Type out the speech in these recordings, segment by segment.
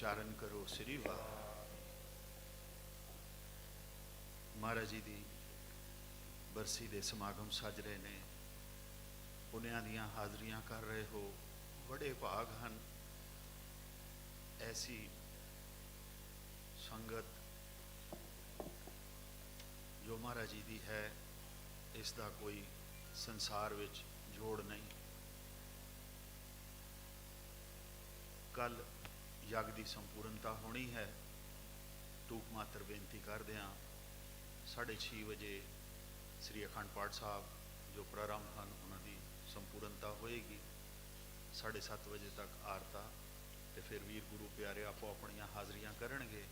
ਉਚਾਰਨ ਕਰੋ ਸ੍ਰੀ ਵਾਹਿ ਮਹਾਰਾਜ ਜੀ ਦੀ ਬਰਸੀ ਦੇ ਸਮਾਗਮ ਸੱਜ ਰਹੇ ਨੇ ਉਹਨਾਂ ਦੀਆਂ ਹਾਜ਼ਰੀਆਂ ਕਰ ਰਹੇ ਹੋ ਬੜੇ ਭਾਗ ਹਨ ਐਸੀ ਸੰਗਤ ਜੋ ਮਹਾਰਾਜ ਜੀ ਦੀ ਹੈ ਇਸ ਦਾ ਕੋਈ ਸੰਸਾਰ ਵਿੱਚ ਜੋੜ ਨਹੀਂ ਕੱਲ ਯੱਗ ਦੀ ਸੰਪੂਰਨਤਾ ਹੋਣੀ ਹੈ। ਟੂਕ ਮਾਤਰ ਬੇਨਤੀ ਕਰਦੇ ਹਾਂ। 6:30 ਵਜੇ ਸ੍ਰੀ ਅਖੰਡ ਪਾਠ ਸਾਹਿਬ, ਜੋ ਪ੍ਰਾਰੰਭ ਹਨ, ਉਹਨਾਂ ਦੀ ਸੰਪੂਰਨਤਾ ਹੋਏਗੀ। 7:30 ਵਜੇ ਤੱਕ ਆਰਤਾ ਤੇ ਫਿਰ ਵੀਰ ਗੁਰੂ ਪਿਆਰੇ ਆਪੋ ਆਪਣੀਆਂ ਹਾਜ਼ਰੀਆਂ ਕਰਨਗੇ।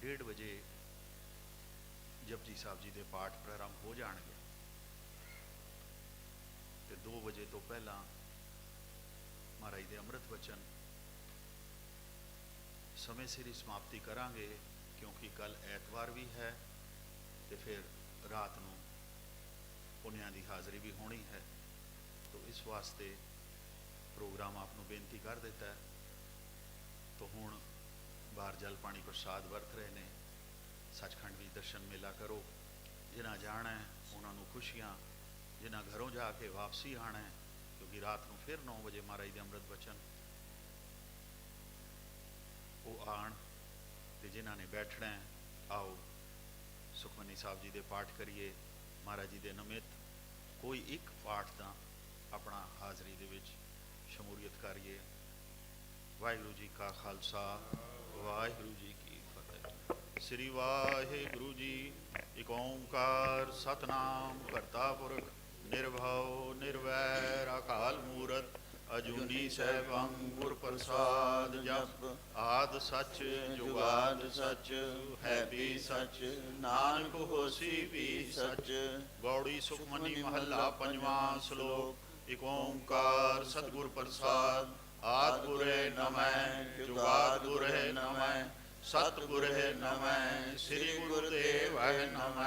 1:30 ਵਜੇ ਜਪਜੀ ਸਾਹਿਬ ਜੀ ਦੇ ਪਾਠ ਪ੍ਰਾਰੰਭ ਹੋ ਜਾਣਗੇ। ਤੇ 2 ਵਜੇ ਤੋਂ ਪਹਿਲਾਂ ਮਹਾਰਾਜ ਦੇ ਅੰਮ੍ਰਿਤ ਵਚਨ ਸਮੇਂ ਸਿਰ ਹੀ ਸਮਾਪਤੀ ਕਰਾਂਗੇ, ਕਿਉਂਕਿ ਕੱਲ ਐਤਵਾਰ ਵੀ ਹੈ ਤੇ ਫਿਰ ਰਾਤ ਨੂੰ ਪੁਨਿਆਂ ਦੀ ਹਾਜ਼ਰੀ ਵੀ ਹੋਣੀ ਹੈ। ਤੋ ਇਸ ਵਾਸਤੇ ਪ੍ਰੋਗਰਾਮ ਆਪ ਨੂੰ ਬੇਨਤੀ ਕਰ ਦਿੱਤਾ ਹੈ। ਤੋ ਹੁਣ ਬਾਹਰ ਜਲ ਪਾਣੀ ਪ੍ਰਸਾਦ ਵਰਤ ਰਹੇ ਨੇ। ਸੱਚਖੰਡ ਵਿੱਚ ਦਰਸ਼ਨ ਮੇਲਾ ਕਰੋ। ਜਿਨ੍ਹਾਂ ਜਾਣਾ ਹੈ, ਉਹਨਾਂ ਨੂੰ ਖੁਸ਼ੀਆਂ, ਜਿਨ੍ਹਾਂ ਘਰੋਂ ਜਾ ਕੇ ਵਾਪਸੀ ਆਣਾ ਹੈ ਕਿਉਂਕਿ ਰਾਤ ਨੂੰ ਫਿਰ 9 ਵਜੇ ਮਹਾਰਾਜ ਦੇ ਅੰਮ੍ਰਿਤ ਬਚਨ ਉਹ ਆਣ ਤੇ ਜਿਨ੍ਹਾਂ ਨੇ ਬੈਠਣਾ ਹੈ, ਆਓ, ਸੁਖਮਨੀ ਸਾਹਿਬ ਜੀ ਦੇ ਪਾਠ ਕਰੀਏ, ਮਹਾਰਾਜ ਜੀ ਦੇ ਨਮਿਤ। ਕੋਈ ਇੱਕ ਪਾਠ ਦਾ ਆਪਣਾ ਹਾਜ਼ਰੀ ਦੇ ਵਿੱਚ ਸ਼ਮੂਲੀਅਤ ਕਰੀਏ। ਵਾਹਿਗੁਰੂ ਜੀ ਕਾ ਖਾਲਸਾ, ਵਾਹਿਗੁਰੂ ਜੀ ਕੀ ਫਤਿਹ। ਸ੍ਰੀ ਵਾਹਿਗੁਰੂ ਜੀ, ਇਕ ਓੰਕਾਰ ਸਤਨਾਮ ਕਰਤਾ ਪੁਰਖ। ਨਿਰਭਉ ਨਿਰਵੈਰ ਅਕਾਲ ਮੂਰਤ, ਅਜੂਨੀ ਸੈਭੰ ਗੁਰ ਪ੍ਰਸਾਦ ਜਪ। ਆਦ ਸੱਚ, ਜੁਗਾਦ ਸੱਚ, ਹੈ ਵੀ ਸੱਚ, ਨਾਨਕ ਹੋਸੀ ਵੀ ਸੱਚ। ਗੌੜੀ ਸੁਖਮਨੀ ਮਹੱਲਾ ਪੰਜਵਾਂ ਸ਼ਲੋਕ, ਇਕ ਓੰਕਾਰ ਸਤਿਗੁਰ ਪ੍ਰਸਾਦ। ਆਦ ਗੁਰੇ ਨਮੈ ਜੁਗਾਦ ਗੁਰੇ ਨਮੈ सतगुर नम श्री गुरुदेव नम।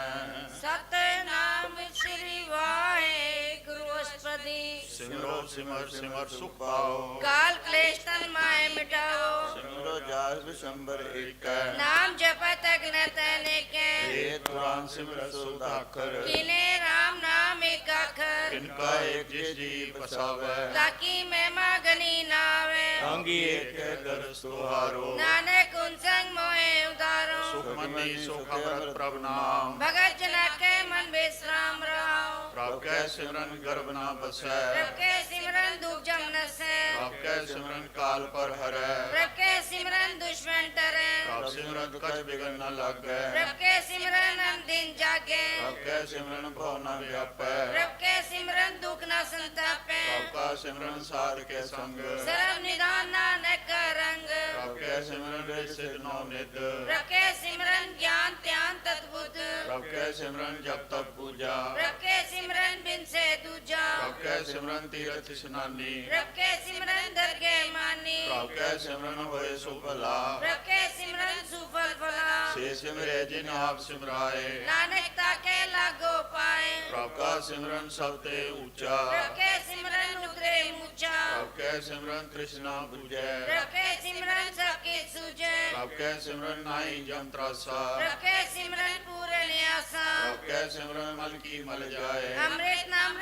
सतनाम श्री वाहे गुरुस्पति सिमरो सिमर सिमर सुख पाओ। काल क्लेश तन माए मिटाओ। सिमरो जाग विशंबर एक। नाम जपत अग्न न के एक राम सिमर सुधाकर। किने राम नाम एक अखर इनका एक जी बसावे। ताकि मैं मगनी नावे। अंगी एक दर सुहारो नानक उन संग ਮੋਏ ਉਦਾਰੋ ਸੁਖਮਨੀ ਸੁਖ ਅਮਰਤ ਪ੍ਰਭ ਨਾਮ ਭਗਤ ਜਨਾ ਕੇ ਮਨ ਬੇਸਰਾਮ ਰਾਓ ਪ੍ਰਭ ਕੈ ਸਿਮਰਨ ਗਰਭ ਨਾ ਬਸੈ ਪ੍ਰਭ ਕੇ ਸਿਮਰਨ ਦੁਖ ਜਮ ਨਸੈ ਪ੍ਰਭ ਕੈ ਸਿਮਰਨ ਕਾਲ ਪਰ ਹਰੈ ਪ੍ਰਭ ਕੇ ਸਿਮਰਨ ਦੁਸ਼ਮਨ ਟਰੈ ਪ੍ਰਭ ਸਿਮਰਨ ਕਛ ਬਿਗਨ ਨ ਲਾਗੈ ਪ੍ਰਭ ਕੇ ਸਿਮਰਨ ਅੰਦਿਨ ਜਾਗੇ ਪ੍ਰਭ ਕੈ ਸਿਮਰਨ ਭਉ ਨ ਵਿਆਪੈ ਪ੍ਰਭ ਕੇ ਸਿਮਰਨ ਦੁਖ ਨਾ ਸੰਤਾਪੈ ਪ੍ਰਭ ਕਾ ਸਿਮਰਨ ਸਾਧ ਕੇ ਸੰਗ ਸਰਬ ਨਿਦਾਨ ਨਾਨਕ ਰੰਗ ਪ੍ਰਭ ਕੈ ਸਿਮਰਨ ਰੇ ਸਿਧ ਨੋ ਨਿਦ नित रखे सिमरन ज्ञान ध्यान तत्बुद्ध रखे सिमरन जप तप पूजा रखे सिमरन बिन से दूजा रखे सिमरन तीर्थ स्नानी रखे सिमरन दरगे मानी रखे सिमरन होए सुफला रखे सिमरन सुफल फला से सिमरे जिन आप सिमराए नानक ताके लागो पाए रखा सिमरन सबते ऊँचा रखे सिमरन उतरे ऊँचा रखे सिमरन कृष्णा पूजय रखे सिमरन सबके सुजे रखे रखे सिमरन नाई जम त्रासा रखे सिमरन पूरे न्यासा रखे सिमरन मल की मल जाए अमृत नाम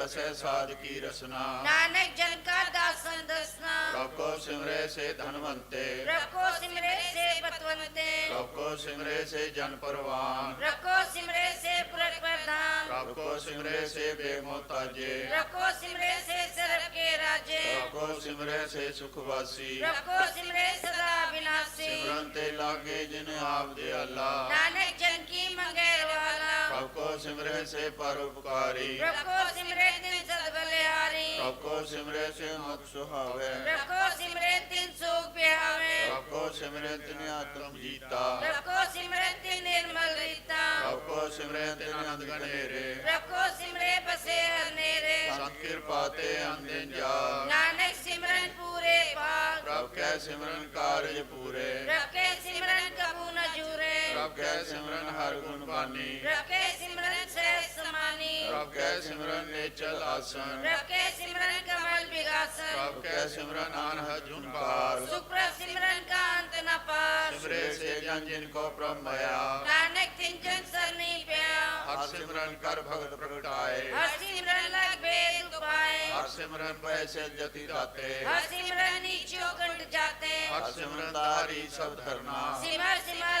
ਬਸੈ ਸਾਧ ਕੀ ਰਸਨਾ ਨਾਨਕ ਜਨ ਕਾ ਦਾਸਨ ਦਸਨਾ ਕੋ ਸਿਮਰੇ ਸੇ ਧਨਵੰਤੇ ਕੋ ਸਿਮਰੇ ਸੇ ਪਤਵੰਤੇ ਕੋ ਸਿਮਰੇ ਸੇ ਜਨ ਪਰਵਾਨ ਕੋ ਸਿਮਰੇ ਸੇ ਪੁਰਖ ਪ੍ਰਧਾਨ ਕੋ ਸਿਮਰੇ ਸੇ ਬੇਮੋਤਾਜੇ ਕੋ ਸਿਮਰੇ ਸੇ ਸਰਬ ਕੇ ਰਾਜੇ ਕੋ ਸਿਮਰੇ ਸੇ ਸੁਖ ਵਾਸੀ ਕੋ ਸਿਮਰੇ ਸਦਾ ਵਿਨਾਸੀ ਸਿਮਰਨ ਤੇ ਲਾਗੇ ਜਿਨ ਆਪ ਦੇ ਅੱਲਾ ਨਾਨਕ ਜਨ ਕੀ ਮੰਗੇਰ ਵਾਲਾ ਕੋ ਸਿਮਰੇ ਸੇ ਪਰਉਪਕਾਰੀ ਕੋ ਸਿਮਰੇ ਤਿਨ ਸਦ ਬਲਿਹਾਰੀ ਪ੍ਰਭ ਕੋ ਸਿਮਰੇ ਸੇ ਮਤ ਸੁਹਾਵੇ। ਕੋ ਸਿਮਰੇ ਤਿਨ ਸੋਗ ਪਿਆਵੇ। ਪ੍ਰਭ ਕੋ ਸਿਮਰੇ ਤਿਨ ਆਤਮ ਜੀਤਾ। ਕੋ ਸਿਮਰੇ ਤਿਨ ਨਿਰਮਲ ਰੀਤਾ। ਪ੍ਰਭ ਕੋ ਸਿਮਰੇ ਤਿਨ ਅੰਧ ਗਣੇਰੇ ਪ੍ਰਭ ਕੋ ਸਿਮਰੇ ਬਸੇ ਹਰਨੇਰੇ ਸੰਤ ਕਿਰਪਾ ਤੇ ਅੰਦਿਨ ਜਾ ਨਾਨਕ ਸਿਮਰਨ ਪੂਰੇ ਪਾਕ ਪ੍ਰਭ ਕੈ ਸਿਮਰਨ ਕਾਰਜ ਪੂਰੇ। ਕੇ ਸਿਮਰਨ ਕੈ रब गै सिमरन हर गुण पानी रब गै सिमरन सहस समानी रब गै सिमरन नेचल आसन रब गै सिमरन कमल विगासन रब गै सिमरन आन हजुन पार सुप्र सिमरन का अंत न पार सिमरे से जन जिनको ब्रह्मया नानक तिंजन सरनी प्या हर सिमरन कर भगत प्रगटाए सिमरन सिमरन जाते हर सिमरन सिमरन तारी सिमर सिमर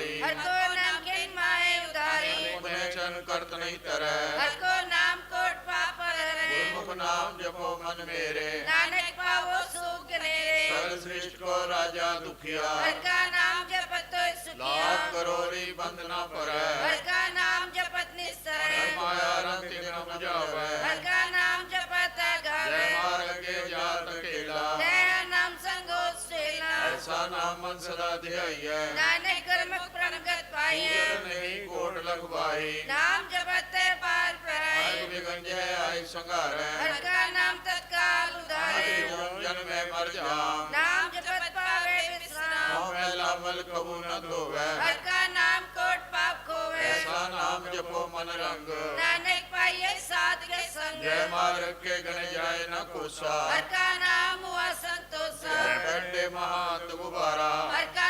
उतारी हर को नाम के माए उतारी उपनेचन करत नहीं तरे हर को नाम कोट पाप रे मुख नाम जपो मन मेरे। नानक पावो सुख रे सर श्रेष्ठ को राजा दुखिया। हर का नाम जपत तो सुखिया। लाख करोड़ी बंदना परे। हर का नाम जपत निस्तर माया रंग न बुझावे हर का नाम जपत गावे मार्ग के जात केला जय नाम संगो सेला ऐसा नाम मन सदा ध्याइए नानक जनमत परमगत पाई नहीं कोट लखवाही नाम जपत पार पराई आयु विगंज है संगार हर का नाम तत्काल उधारे ओम जन में मर जा नाम जपत पावे विश्राम। ओम में लामल कबू न धोवे। हर का नाम कोट पाप खोवे। ऐसा नाम जपो मन रंग। नानक पाइए साध के संग। जय मार्ग के गण जाए न कोसा। हर का नाम हुआ संतोष। जय कंडे महान गुबारा हर का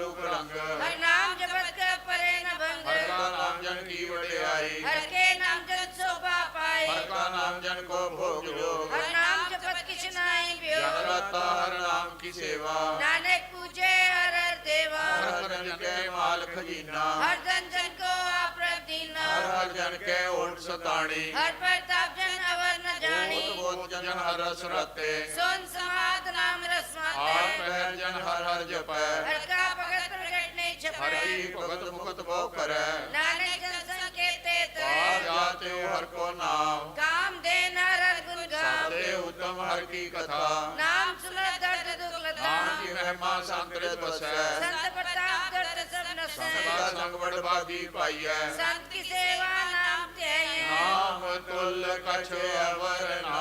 रूप रंग प्रताप जन के ओट सताणी। हर प्रताप जन अवर न जानी बोध जन हर रस रते सुन समाद नाम रसमाते आप पैर जन हर हर जपे। हर का भगत प्रकट नहीं छपे। हर ही भगत मुकुत भोग करे। नानक जन संकेते ते। आ जाते हर को नाम। काम भ्रमण की कथा। नाम सुने दर्द दुख लता नाम की महिमा बसे संत प्रताप सब नसे सदा संग बड़बादी संत की सेवा नाम नाम तुल कछ अवर ना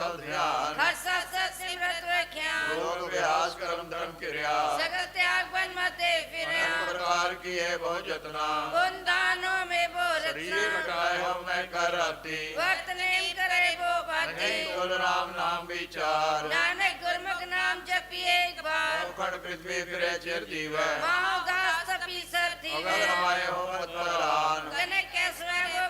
कुशल ध्यान हर साथ साथ सिमरत रख्या। रोग व्यास कर्म धर्म क्रिया। सकल त्याग बन मते फिर प्रकार की है बहुत जतना। उन दानों में वो शरीर हटाए हम मैं कर आती। वक्त नहीं करे वो बातें। कुल राम नाम विचार। नानक गुरमुख नाम जपिए एक बार। खड़ पृथ्वी फिर चिर जीव। माओ घास सर थी अगर हमारे हो मत बरान कने कैसवे वो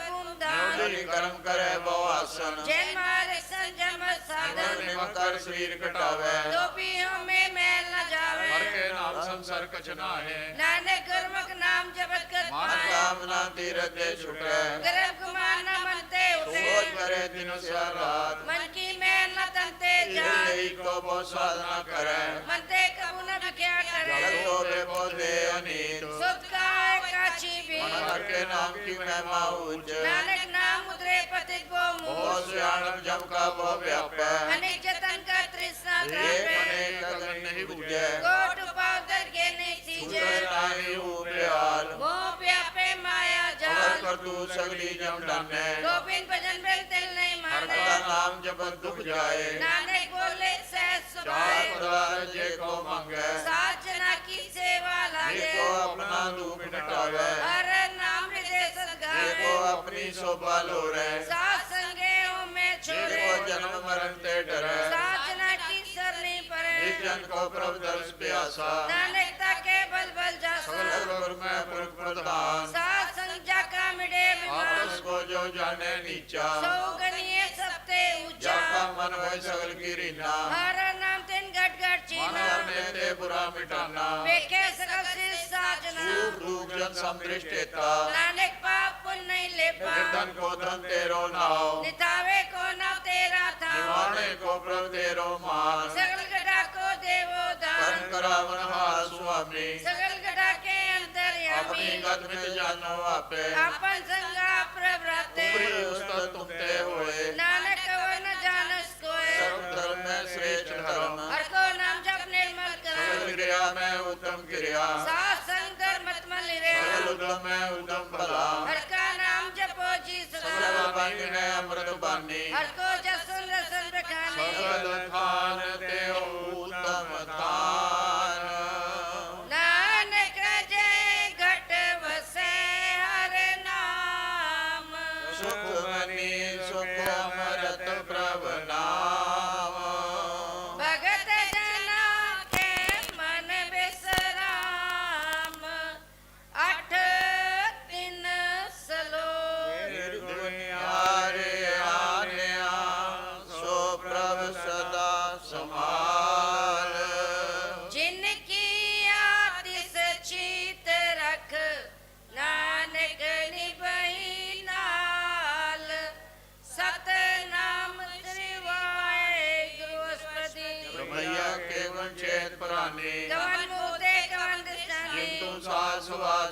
हरि कर्म करे वो आसन। जय मारे संजम साधन। निमकर शरीर कटावे। तो भी हमें मैल न जावे। मर के नाम संसार कचना है नानक कर्मक नाम जबत कर मान काम ना तीरथ दे छुटे। गर्भ कुमार न मनते उसे सोच करे दिनों से रात। मन की मैल न तनते जा को बो साधना करे। मनते कबू न क्या करे। जगत को बे बोधे अनीत। सुत का है काची तेरे नाम की महिमा ऊंच नानक नाम उतरे पतित को मोह से आनंद जब का मोह व्याप अनेक जतन का तृष्णा द्रव अनेक लगन नहीं बुझे कोट उपादर के नहीं सीजे ताही उपेआल मोह व्यापे माया जाल। कर तू सगली जम डाने गोविंद भजन पे तेल नहीं माने। हर नाम जब दुख जाए। नानक बोले सहज सुभाए। चार जे को मांगे। साजना की सेवा लागे। को अपना रूप मिटावे। हर नाम देखो अपनी शोभा लो रे। सात संगे में छोड़े। देखो जन्म मरण ते डरे। सात ना की सर नहीं परे इस जन को प्रभु दर्श प्यासा। नानकता के बल बल जा सगल गुरु में पुरुष प्रधान। सात संग जा का मिटे विमान को जो जाने नीचा। सौ गनिए सबते ऊँचा। जा का मन वै सगल की रीना। हरण हर में ते बुरा मिटाना। वेखे सकल से साजना। रूप रूप जन समृष्टेता नानक पाप पुण्य लेपा। धन को धन तेरो नाव नितावे को नाव तेरा था। निवाणे को प्रभ तेरो मान। सकल गड़ा को देवो दान। करावन हार स्वामी। सकल गड़ा के अंतर यामी। अपनी गत में जानो आपे। अपन संगा प्रभ्रते उपरी उस्तत तुम ते होए। मैं उद्यम क्रिया। सत्संग धर्म भला हर का नाम जपो जी सदा। अमृत बानी हर को जसन रस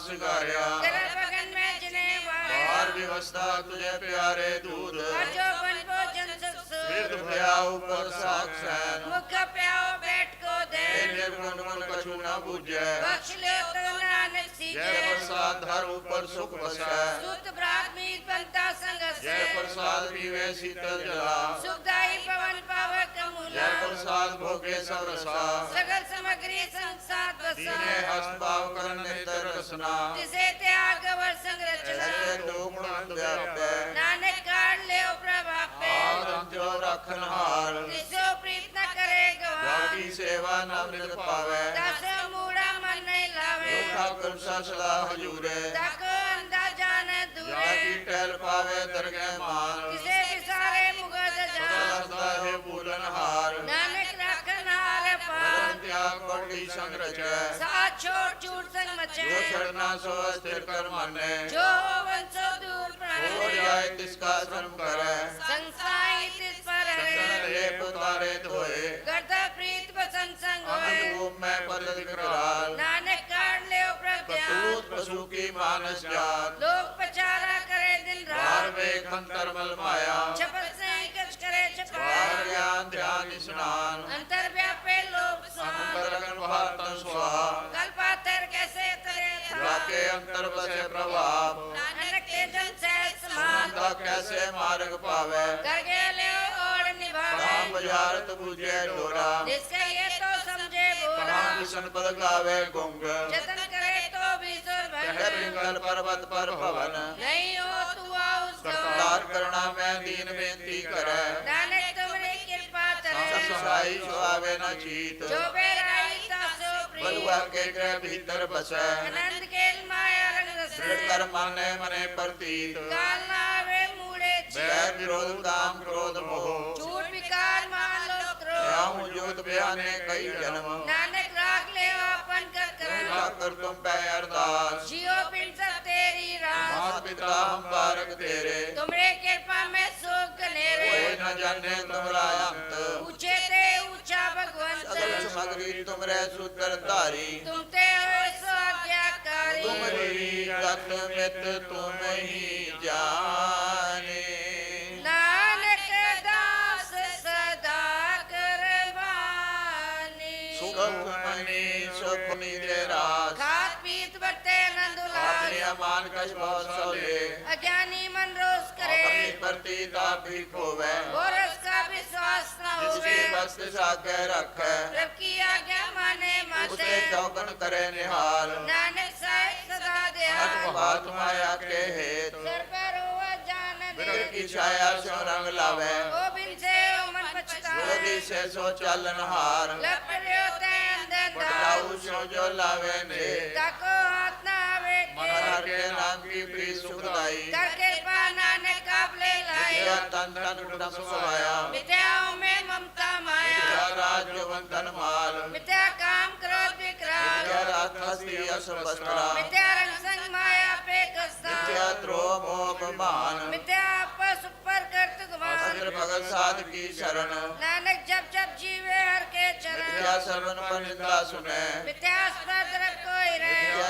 स्वीकार्या। बार व्यवस्था तुझे प्यारे दूध और जो बन भया ऊपर साक्षात गुण कछु ना बूझे बख्श ले तो जय प्रसाद धर ऊपर सुख बसे सुत ब्रात पंता संगस जय प्रसाद पीवे शीतल जला। सुखदाई पवन पावे कमूला जय प्रसाद भोगे सब रसा सगल समग्री संसार बसा। दीने हस्त भाव करण नेत्र रसना। जिसे त्याग वर संग रचना। नानक ਅੰਤਿਓ ਰੱਖਨ ਹਾਰ। ਤਿਸੋ ਪ੍ਰੀਤ ਨ ਕਰੇ ਗਵਾ ਜਾਗੀ ਸੇਵਾ ਨਾਮ ਨਿਤ ਪਾਵੈ। ਦਸ ਮੂੜਾ ਮਨ ਨਹੀਂ ਲਾਵੇ। ਲੋਕਾ ਕਰਸਾ ਸਦਾ ਹਜੂਰੇ। ਤਕ ਅੰਦਾ ਜਾਣ ਦੂਰੇ। ਜਾਗੀ ਟਹਿਲ ਪਾਵੇ ਦਰਗਹਿ ਮਾਨ ਤਿਸੇ ਵਿਸਾਰੇ ਮੁਗਦ ਜਾਣ। ਸਦਾ ਹੈ ਬੂਲਨ ਹਾਰ। ਨਾਨਕ ਰੱਖਨ ਹਾਰ ਪਾਰ ਤਿਆਗ ਕੋਟੀ ਸੰਗ ਰਚੈ। ਸਾਥ ਛੋੜ ਝੂਠ ਸੰਗ ਜੋ ਮਚੈ ਛੜਨਾ ਸੋ ਅਸਥਿਰ ਕਰ ਮਾਨੈ। ਜੋ ਵੰਸੋ ਦੂਰ ਹੋ ਪ੍ਰਾਣੇ ਜਾਏ ਤਿਸ ਕਾ ਸ਼ਰਮ ਕਰੈ। ਹੈ रहित होए। करता प्रीत संग होए। रूप में पद विकराल नानक ले पशु की मानस जात। पचारा करे दिन रात। अंतर मल माया। छपत से करे छपार ज्ञान ध्यान स्नान। अंतर व्यापे लोक लगन भार तन स्वाहा। कैसे अंतर बसे प्रभाव। नानक कैसे मार्ग पावे। करके ले हरिहारत पूजे डोरा जिसके ये तो समझे बोरा कृष्ण पद गावे गुंग। जतन करे तो विसर कहे पिंगल पर्वत पर भवन। नहीं हो तू उसको करना मैं दीन बेंती करे। दाने तुम्हारी कृपा करे सहाय जो आवे न चीत जो बेराई ता सो बलुआ के ग्रह भीतर बसे। अनंत के माया रंग रस कर माने मने प्रतीत। काल ना वे मूड़े बैर विरोध काम क्रोध मोह। राम जोत बयाने कई जन्म। नानक राख ले अपन कर कर। ना कर तुम पे अरदास। जियो बिन सब तेरी राम मात पिता हम बारक तेरे। तुमरे कृपा में सुख नेरे कोई न जाने तुमरा अंत। ऊँचे ते ऊँचा भगवंत। सदृश मगरी तुमरे सुंदर धारी। तुम ते हो आज्ञाकारी तुमरी रत मित तुम ही जा। अज्ञानी मन रोष करे। खोवे। विश्वास न हो रखे। की आज्ञा माने मत। उसे चौकन करे निहाल। नानक साहिब सदा महात्मा या के हेतु। सर पर हुआ जान दे। की छाया सो रंग लावे। ओ बिन से मन जोगी से सो चलन हार। दाऊ जो लावे ने। ताको हाथ ना आवे मन हर के नाम की प्री सुखदाई करके नानक काबले लाए। विद्या तन तन टुटम सुखाया विद्याओं में ममता माया। विद्या राज बंधन माल। विद्या काम क्रोध विक्राल। विद्या रात हस्ती असुबस्त्रा विद्या रंग संग माया पे कस्ता विद्या द्रोह मोह मान विद्या करत भगत साध की शरण। नानक जब जब जीवे हर के विद्या चरण सर्वन पर निंदा सुने। विद्या स्पर्ध रहे।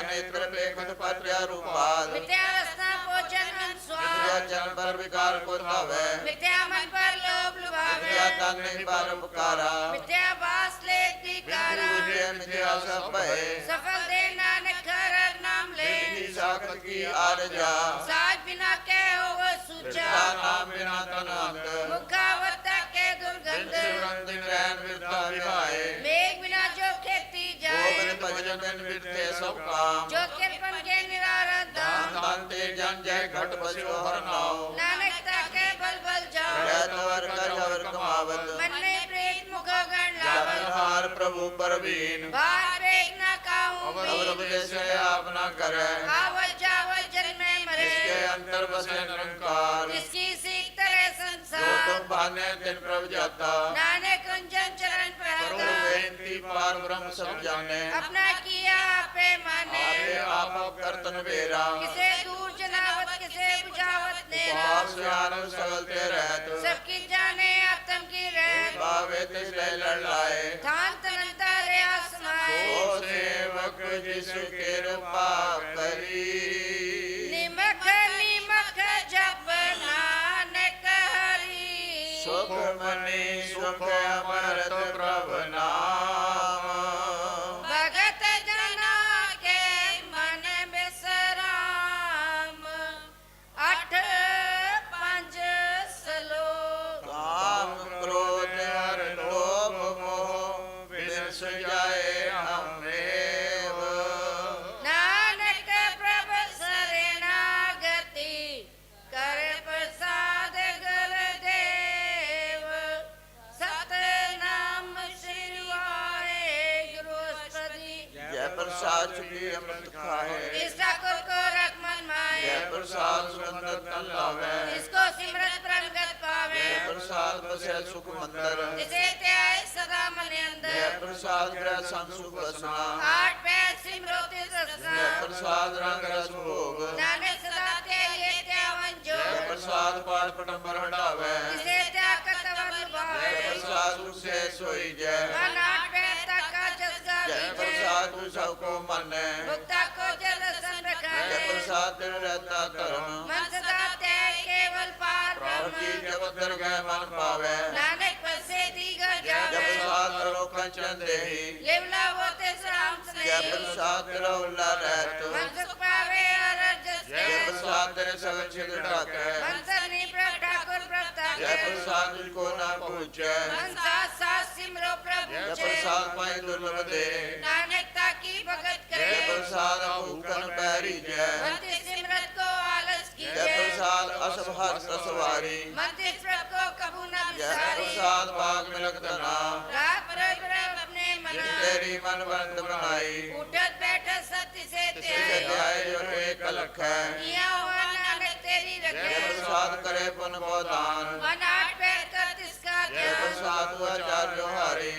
नेत्र पेखत पत्र रूपाल विद्या रसना भोजन विद्या जन पर विकार को धावे। विद्या मन पर लोभ लुभावे। विद्या तन नहीं पर उपकारा विद्या बास ले विकारा विद्या सब भय। सफल दे नानक हर नाम ले। साखत की आरजा। साज बिना के हो वो सूचा विद्या नाम बिना तन अंत मुखावता के दिन दुर्गंध सिमरन दिन रैन विद्या विवाहे मेघ बिना जो खेती गोविंद जाए भजन बिन विद्य सब काम जो किरपन के निरारत दान धाम दान ते जन जय घट बसो हर नाव नानक ताके बल बल जाओ जय तवर कर जवर कमावत मन में प्रेत मुख गण जवन लावत हार प्रभु परवीन बाहर पेट अंतर बसे निरंकार जिसकी सीख तरह जो संसार। तुम भाने दिन प्रभ जाता नानक कुंजन चरण करो पर बेनती पार ब्रह्म सब जाने अपना किया आपे माने। आपे आप करतन बेरा किसे दूर जनावत किसे बुझावत ने पाप से आनंद सगलते रहत। सबकी जाने आत्म की रह पावे तिस लड़ लाए थान तनंता रे आसमाए। ओ सेवक जिसके माए जय प्रसाद सुगंध तन लावे इसको सिमरत प्रगट पावे जय प्रसाद बसे सुख मंदिर जिसे त्याय सदा मन जय अंदर प्रसाद ग्रह संसुख बसना आठ पैर सिमरोति जय रसना प्रसाद रंग रस भोग नानक सदा त्यागे त्यावन जो जय प्रसाद पाठ पटम्बर हटावे जिसे त्याग कतवन जय भावे प्रसाद सुख से सोई जय मन आठ पैर तक का जसगा जय बीजे प्रसाद तू सबको माने को प्रसाद रहता धर्म मन सदा त्याग केवल पार प्रभु ब्रह्म। जब दरगह मन पावे। नानक पसे जावे। लेवला होते रहत मन सुख पावे और जस छिद ढाके मन प्रभ ठाकुर ना मन सिमरो प्रभु दुर्लभ दे। की भगत जय करे प्रसाद भूखन पैरी जय। भक्ति सिमरत को आलस जय कीजिए प्रसाद असभ मस्त सवारी। मंदिर प्रभ को कबू न जय बिसारी। प्रसाद भाग मिलक धना राग प्रभ प्रभ अपने जिन मना तेरी मन बंद बनाई। उठत बैठत सत्य से तिसे त्याई ध्याय जो एक लख है किया हुआ नानक तेरी जय रखे। प्रसाद करे पुन गोदान अनाट बैठ कर तिसका जय प्रसाद हुआ आचार्य हारी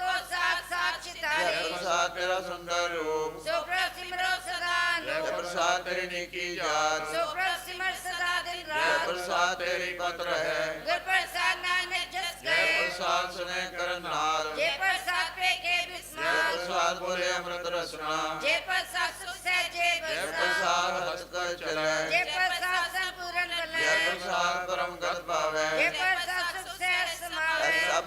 को साथ साथ जय प्रसाद तेरा सुंदर रूप सो सिमरो सदा जय प्रसाद तेरी निकी जात सो सिमर सदा दिन जय प्रसाद तेरी पत्र है गुर प्रसाद नानक जस जय प्रसाद सुने करनाल जे प्रसाद पे के जय प्रसाद बोले अमृत रसना जे प्रसाद सुख से जे जय प्रसाद हंस चले जे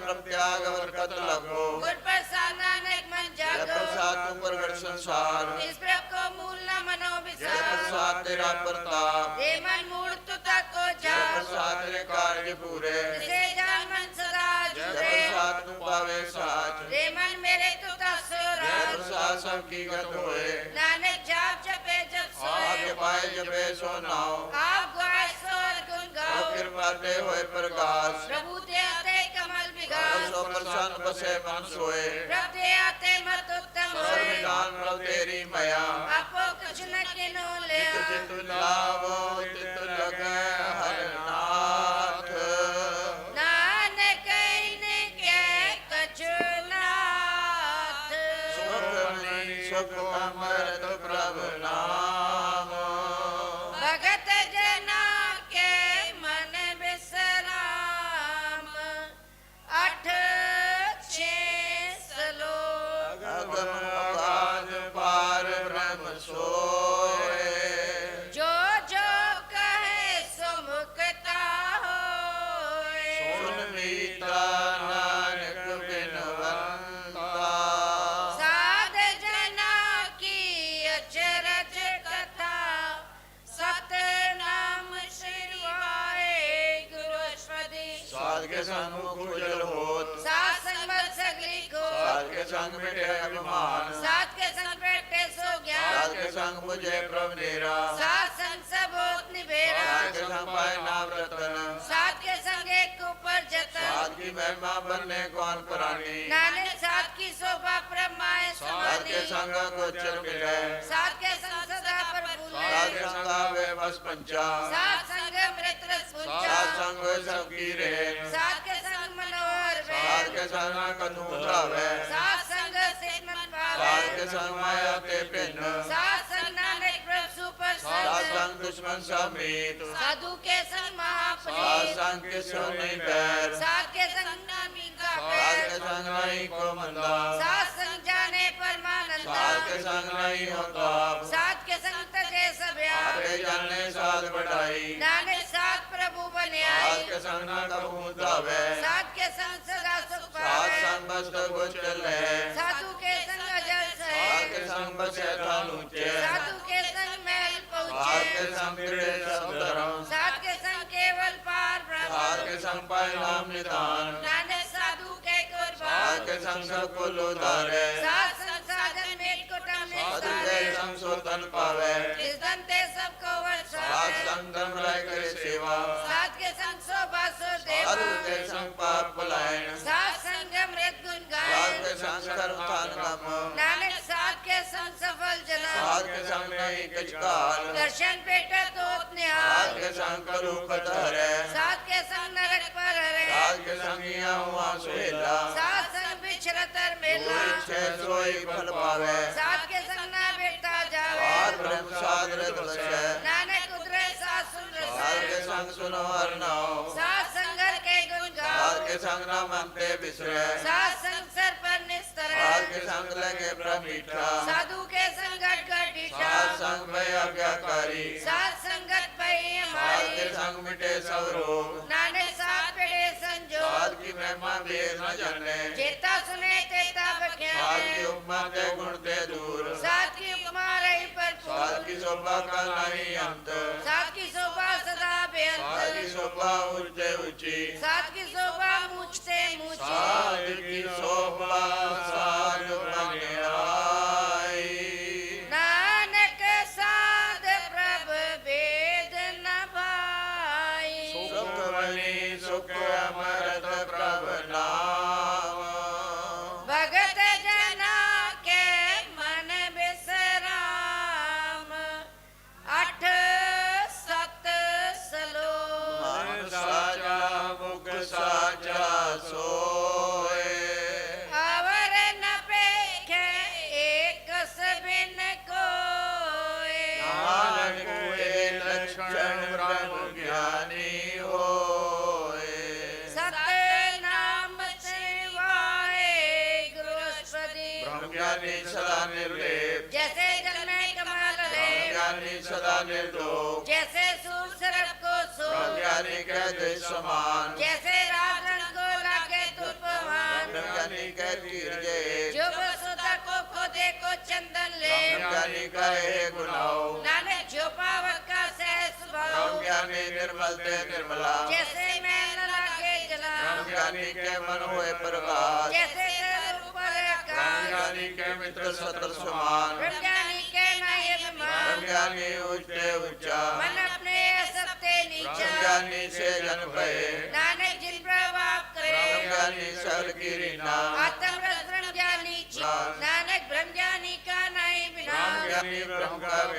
प्रत्याग बरकत लगो। गुर प्रसाद नानक मन जय प्रसाद तुम प्रगट संसार। इस प्रभ को मूल न मनो जय प्रसाद तेरा प्रताप। रे मन मूल तुता को जय प्रसाद तेरे कार्य पूरे। से जान मन सदा जय प्रसाद तुम पावे साच रे मन मेरे तुता जय प्रसाद सब की गत होए। नानक जाप जपे जप सोए। पाए जपे सो नाओ। आप गाय गुण तो गाओ कृपा दे होए प्रकाश। प्रभु ते आते कुछ प्रसन्न बसे मन सोए। प्रभु ते आते मत उत्तम सर्व होए। निदान प्रभु तेरी मया। आपो साध के संग मुख उजल होत सात संग सगली को साध के संग मिटे अभिमान सात के संग बैठे सो साध ज्ञान। के संग मुझे प्रभु नेरा सात संग सब होत निभेरा साध के संग पाए नाम रतन सात के संग एक ऊपर जतन साध की महिमा बनने कौन प्राणी नानक सात की शोभा ब्रह्माए साध समाधि के संग गोचर मिले सात के संग साध के संग बस पंचा सात संग मृत रस संग सबकी रे सात के संग मनोहर के संग कथू धावे सात संग से मन साध पावे के संग माया ते पिन सात संग नानक प्रभु सुपर साध संग संग दुश्मन समीत साधु के संग साध महापुनीत संग के संग नहीं बैर सात के संग नामी का साध के संग नहीं को मंदा सात संग जाने साध के संग नहीं होता जाने साध बढ़ाई। नानक सात प्रभु बन्याई। के संग न कबू धावे सात के संग सदा सुख पावे। संग बस गोचल है साधु के संग अजर साध के सहे संग बसे ऊँचे। साधु के संग महल साध के संग गिरे सब धर्म। सात के संग केवल पार साध के संग पाए नाम निदान नानक साधु के कुर्बान। के संग सबको उधारे। सात संग संग सोतन पावे। दंते सबको साध वर्षावे संग धर्म राय करे सेवा। सात के संग शोभा सो के देवा। संग पाप पलायन सात संग मृत गुण साध गाए के संग कर्म थान कम। नानक सात के संग सफल जना साध के संग नहीं किच काल। दर्शन पेटा तो निहाल के संग करू कतहरे सात के संग नरक पर हरे साध के संग यहाँ हुआ सुहेला सात संग बिछड़तर जो मेला इच्छे सोई फल पावे सात के संग ना बेटा साध जावे ब्रह्म साध रत बसे नानक उतरे सात सुन साध के रसे संग सुनो हर नाओ सात संगर के गुण साध गाओ के संग न मनते बिसरे सात संग सर पर निस्तर साध के संग लगे प्रमीठा साधु के संगत कर साध ढीठा संग भय आज्ञाकारी सात संगत पई साध के हमारी संग मिटे सब रोग नानक सात पेड़े संजो साध की महिमा दे न जाने। चेता सुने तेता साध की बख्याने उपमा के गुण ते दूर। साध की उपमा रही साध भरपूर की शोभा का नहीं अंत। साध की शोभा सदा साध की शोभा ऊँचे ऊँची साध की शोभा मुझते मुझे। ज्ञानी सदा निर्लेप जैसे जल में कमल रेप ज्ञानी सदा निर्दोष जैसे सूर सरप को सूर। ज्ञानी कह दे समान। जैसे रंग को लागे तुलपवान ज्ञानी कह तीर जे। जो वसुधा को खोदे को चंदन ले। ज्ञानी कहे गुनाओ। नानक जो पावक का सहस भाव। ज्ञानी निर्मल ते निर्मला। जैसे मैं लागे जला। ज्ञानी के मन होए प्रकाश जैसे ब्रह्मज्ञानी के मित्र सतर समान ब्रह्मज्ञानी के नायक मान ब्रह्मज्ञानी उच्च उच्चा। मन अपने असत्य नीचा। ब्रह्मज्ञानी से जन भय नानक जिन प्रभाव करे। ब्रह्मज्ञानी सर की रीना। आत्मरस ब्रह्मज्ञानी नानक ब्रह्मज्ञानी का नाय बिना। ब्रह्मज्ञानी ब्रह्म का